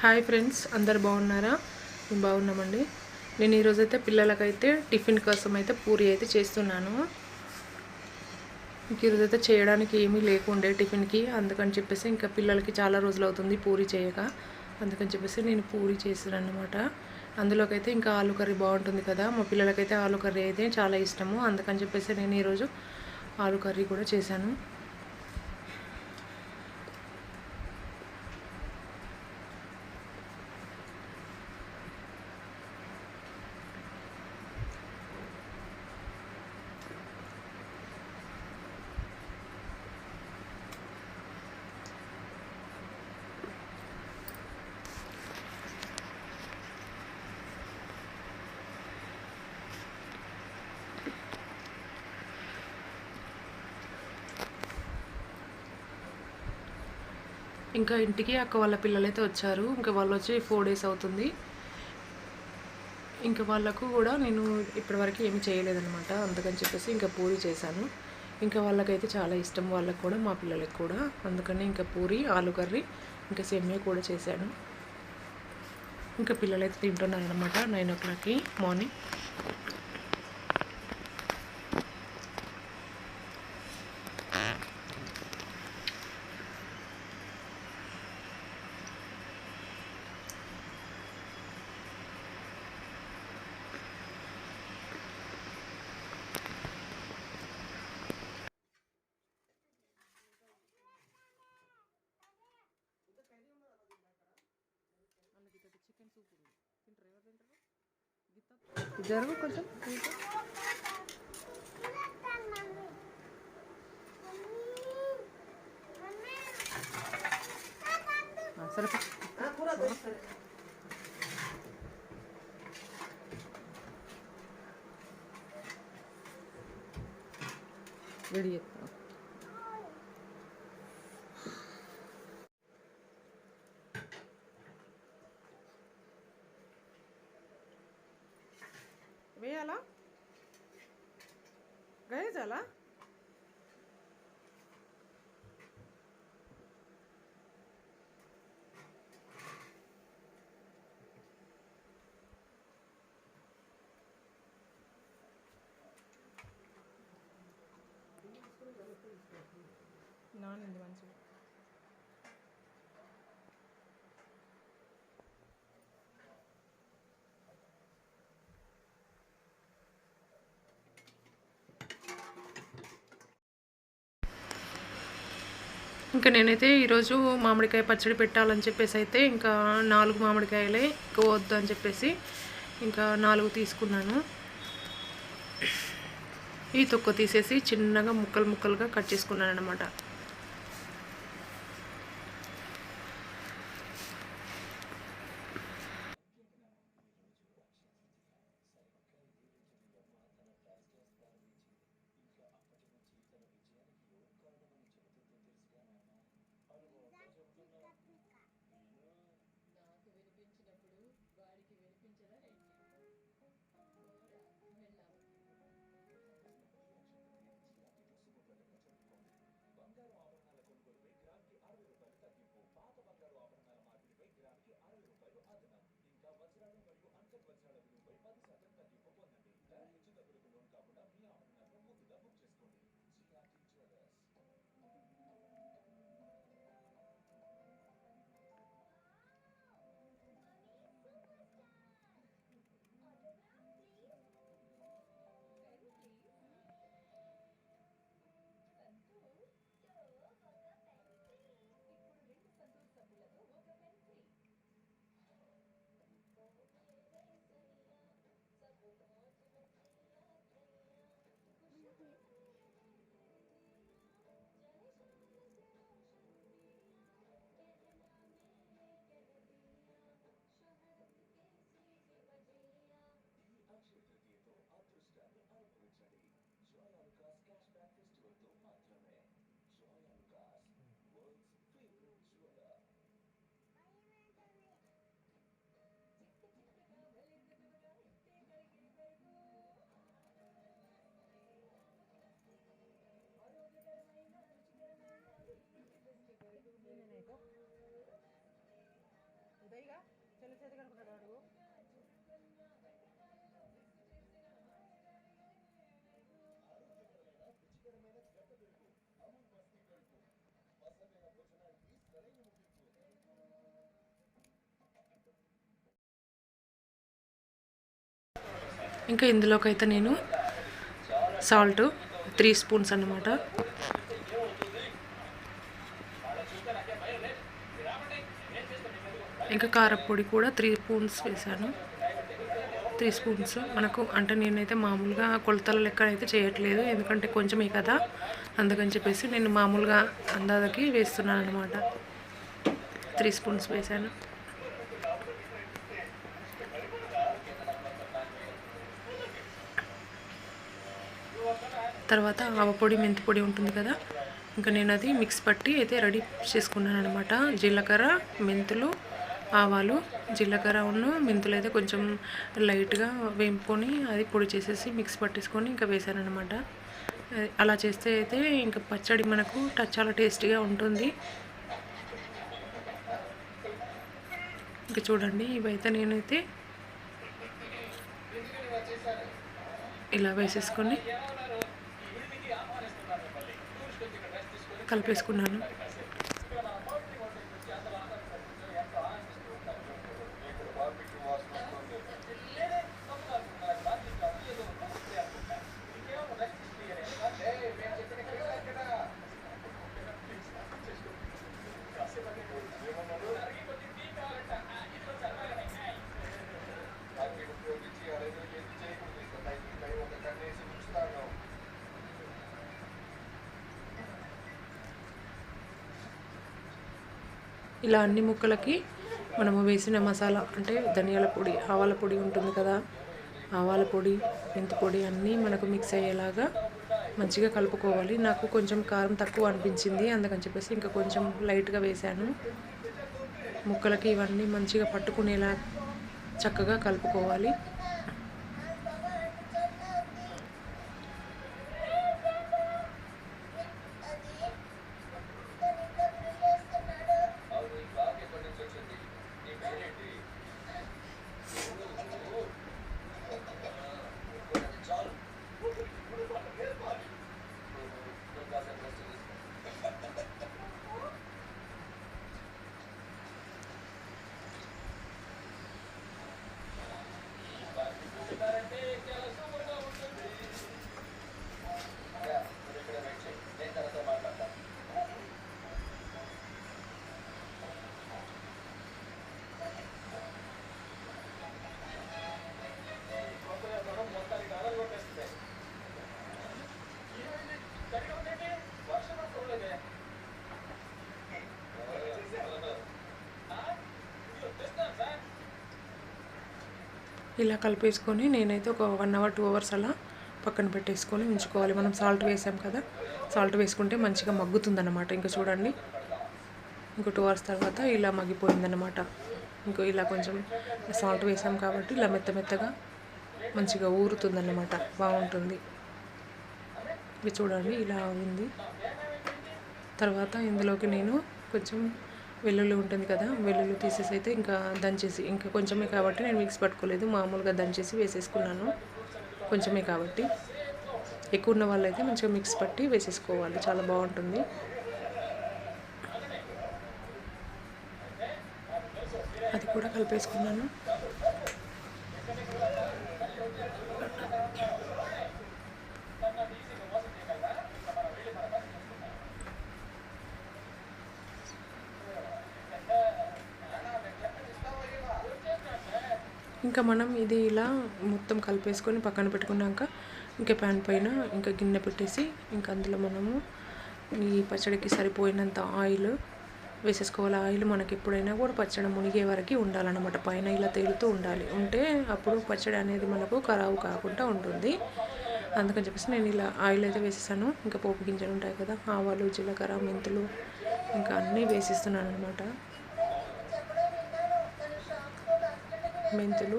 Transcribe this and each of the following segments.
Hi friends అందరు బాగున్నారా? మేము బాగున్నామండి. నేను ఈరోజైతే పిల్లలకైతే టిఫిన్ కోసం అయితే పూరి అయితే చేస్తున్నాను. ఇంక ఈరోజైతే చేయడానికి ఏమీ లేకుండే టిఫిన్కి. అందుకని చెప్పేసి ఇంకా పిల్లలకి చాలా రోజులు అవుతుంది పూరి చేయక. అందుకని చెప్పేసి నేను పూరి చేసాను అనమాట అందులోకైతే ఇంకా ఆలు కర్రీ బాగుంటుంది కదా. మా పిల్లలకైతే ఆలు కర్రీ అయితే చాలా ఇష్టము. అందుకని చెప్పేసి నేను ఈరోజు ఆలు కర్రీ కూడా చేశాను. ఇంకా ఇంటికి అక్క వాళ్ళ పిల్లలైతే వచ్చారు. ఇంకా వాళ్ళు వచ్చి ఫోర్ డేస్ అవుతుంది. ఇంకా వాళ్ళకు కూడా నేను ఇప్పటివరకు ఏమి చేయలేదన్నమాట. అందుకని చెప్పేసి ఇంకా పూరి చేశాను. ఇంకా వాళ్ళకైతే చాలా ఇష్టం. వాళ్ళకు కూడా మా పిల్లలకి కూడా. అందుకని ఇంకా పూరి ఆలు కర్రీ ఇంకా సెమ్యా కూడా చేశాను. ఇంకా పిల్లలైతే తింటున్నారు అనమాట నైన్ ఓ క్లాక్కి మార్నింగ్. జరుగు కొంచెం. సరే. వేడి నానింది మంచిగా ఇంకా నేనైతే ఈరోజు మామిడికాయ పచ్చడి పెట్టాలని చెప్పేసి అయితే ఇంకా నాలుగు మామిడికాయలే ఎక్కువ వద్దు అని చెప్పేసి ఇంకా నాలుగు తీసుకున్నాను. ఈ తొక్క తీసేసి చిన్నగా ముక్కలు ముక్కలుగా కట్ చేసుకున్నాను అనమాట 네. ఇంకా ఇందులోకైతే నేను సాల్ట్ త్రీ స్పూన్స్ అన్నమాట. ఇంకా కారపొడి కూడా త్రీ స్పూన్స్ వేసాను త్రీ స్పూన్స్ మనకు అంటే నేనైతే మామూలుగా కొలతల లెక్క అయితే చేయట్లేదు. ఎందుకంటే కొంచెమే కదా. అందుకని చెప్పేసి నేను మామూలుగా అందాదకి వేస్తున్నాను అనమాట త్రీ స్పూన్స్ వేసాను తర్వాత ఆవపొడి మెంతి పొడి ఉంటుంది కదా. ఇంకా నేను అది మిక్స్ పట్టి అయితే రెడీ చేసుకున్నాను అనమాట జీలకర్ర మెంతులు ఆవాలు జీలకర్ర ఉన్న మెంతులు అయితే కొంచెం లైట్గా వేపుకొని అది పొడి చేసేసి మిక్స్ పట్టేసుకొని ఇంకా వేసాను అనమాట అలా చేస్తే అయితే ఇంకా పచ్చడి మనకు చాలా టేస్టీగా ఉంటుంది. ఇంకా చూడండి ఇవైతే నేనైతే ఇలా వేసేసుకొని కలిపేసుకున్నాను. ఇలా అన్ని ముక్కలకి మనము వేసిన మసాలా అంటే ధనియాల పొడి ఆవాల పొడి ఉంటుంది కదా ఆవాల పొడి మెంతి పొడి అన్నీ మనకు మిక్స్ అయ్యేలాగా మంచిగా కలుపుకోవాలి. నాకు కొంచెం కారం తక్కువ అనిపించింది అందుకని చెప్పేసి ఇంకా కొంచెం లైట్గా వేశాను. ముక్కలకి ఇవన్నీ మంచిగా పట్టుకునేలా చక్కగా కలుపుకోవాలి. ఇలా కలిపేసుకొని నేనైతే ఒక వన్ అవర్ టూ అవర్స్ అలా పక్కన పెట్టేసుకొని ఉంచుకోవాలి. మనం సాల్ట్ వేసాం కదా సాల్ట్ వేసుకుంటే మంచిగా మగ్గుతుందన్నమాట. ఇంకా చూడండి ఇంకో టూ అవర్స్ తర్వాత ఇలా మగ్గిపోయిందన్నమాట. ఇంకో ఇలా కొంచెం సాల్ట్ వేసాం కాబట్టి ఇలా మెత్త మెత్తగా మంచిగా ఊరుతుందన్నమాట. బాగుంటుంది. ఇది చూడండి ఇలా ఉంది. తర్వాత ఇందులోకి నేను కొంచెం వెల్లుల్లి ఉంటుంది కదా వెల్లుల్లి తీసేసి అయితే ఇంకా దంచేసి ఇంకా కొంచెమే కాబట్టి నేను మిక్స్ పట్టుకోలేదు మామూలుగా దంచేసి వేసేసుకున్నాను కొంచెమే కాబట్టి. ఎక్కువ ఉన్న వాళ్ళైతే మంచిగా మిక్స్ పట్టి వేసేసుకోవాలి చాలా బాగుంటుంది. అది కూడా కలిపేసుకున్నాను. ఇంకా మనం ఇది ఇలా మొత్తం కలిపేసుకొని పక్కన పెట్టుకున్నాక ఇంకా ప్యాన్ పైన ఇంకా గిన్నె పెట్టేసి ఇంకా అందులో మనము ఈ పచ్చడికి సరిపోయినంత ఆయిల్ వేసేసుకోవాలి. ఆయిల్ మనకి ఎప్పుడైనా కూడా పచ్చడి మునిగే వరకు ఉండాలన్నమాట. పైన ఇలా తేలుతూ ఉండాలి. ఉంటే అప్పుడు పచ్చడి అనేది మనకు ఖరాబు కాకుండా ఉంటుంది. అందుకని చెప్పేసి నేను ఇలా ఆయిల్ అయితే వేసేసాను. ఇంకా పోపు గింజలు ఉంటాయి కదా ఆవాలు జీలకర్ర మెంతులు ఇంకా అన్నీ వేసిస్తున్నాను అనమాట మెంతులు.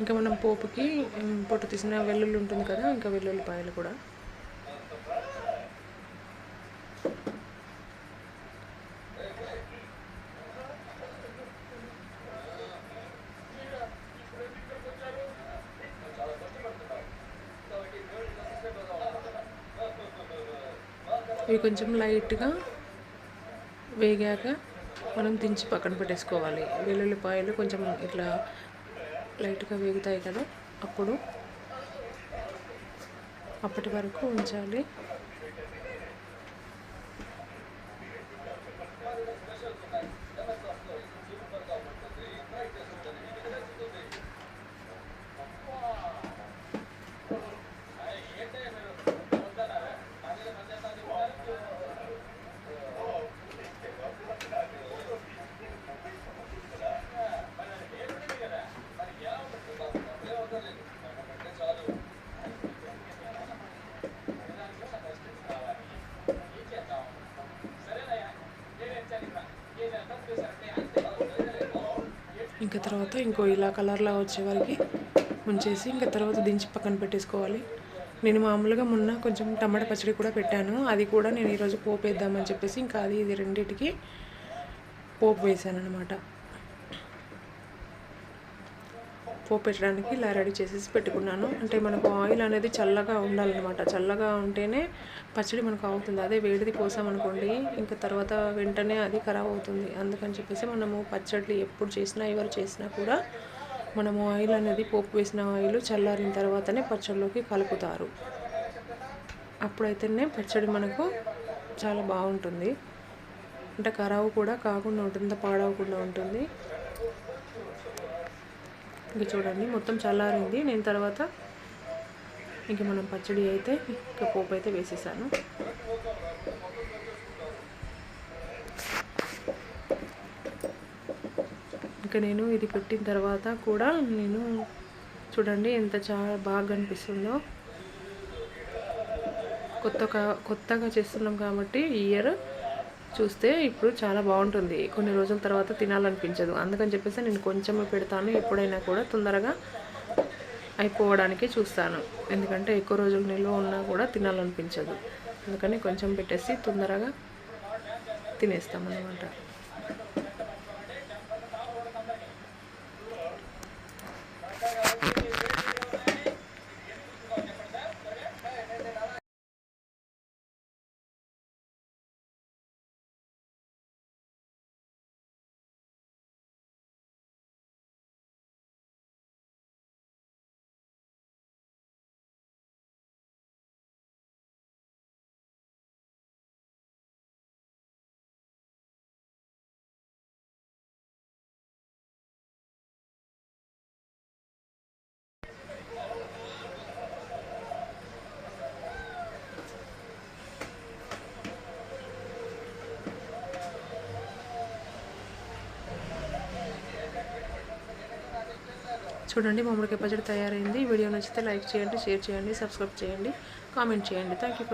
ఇంకా మనం పోపుకి పొట్టు తీసిన వెల్లుల్లి ఉంటుంది కదా ఇంకా వెల్లుల్లిపాయలు కూడా. ఇవి కొంచెం లైట్గా వేగాక మనం దించి పక్కన పెట్టేసుకోవాలి. వెల్లుల్లిపాయలు కొంచెం ఇట్లా లైట్గా వేగుతాయి కదా అప్పుడు అప్పటి వరకు ఉంచాలి. ఇంకా తర్వాత ఇంకో ఇలా కలర్లా వచ్చే వరకు ఉంచేసి ఇంకా తర్వాత దించి పక్కన పెట్టేసుకోవాలి. నేను మామూలుగా మొన్న కొంచెం టమాటా పచ్చడి కూడా పెట్టాను. అది కూడా నేను ఈరోజు పోపు వేద్దామని చెప్పేసి ఇంకా అది ఇది రెండింటికి పోపు వేసాను అనమాట పోపు పెట్టడానికి ఇలా రెడీ చేసేసి పెట్టుకున్నాను. అంటే మనకు ఆయిల్ అనేది చల్లగా ఉండాలన్నమాట. చల్లగా ఉంటేనే పచ్చడి మనకు అవుతుంది. అదే వేడిది పోసామనుకోండి ఇంకా తర్వాత వెంటనే అది ఖరాబ్ అవుతుంది. అందుకని చెప్పేసి మనము పచ్చడి ఎప్పుడు చేసినా ఎవరు చేసినా కూడా మనము ఆయిల్ అనేది పోపు వేసిన ఆయిల్ చల్లారిన తర్వాతనే పచ్చడిలోకి కలుపుతారు. అప్పుడైతేనే పచ్చడి మనకు చాలా బాగుంటుంది. అంటే ఖరాబు కూడా కాకుండా ఉంటుంది పాడవకుండా ఉంటుంది. ఇంక చూడండి మొత్తం చల్లారింది. నేను తర్వాత ఇంక మనం పచ్చడి అయితే ఇంకా పోపు అయితే వేసేసాను. ఇంకా నేను ఇది పెట్టిన తర్వాత కూడా నేను చూడండి ఎంత చాలా బాగా అనిపిస్తుందో. కొత్త కొత్తగా చేస్తున్నాం కాబట్టి ఇయర్ చూస్తే ఇప్పుడు చాలా బాగుంటుంది. కొన్ని రోజుల తర్వాత తినాలనిపించదు. అందుకని చెప్పేసి నేను కొంచెమే పెడతాను. ఎప్పుడైనా కూడా తొందరగా అయిపోవడానికి చూస్తాను. ఎందుకంటే ఎక్కువ రోజులు నిల్వ ఉన్నా కూడా తినాలనిపించదు. అందుకని కొంచెం పెట్టేసి తొందరగా తినేస్తాం చూడండి మామిడికాయ పచ్చడి తయారైంది. వీడియో నచ్చితే లైక్ చేయండి షేర్ చేయండి సబ్స్క్రైబ్ చేయండి కామెంట్ చేయండి. Thank you for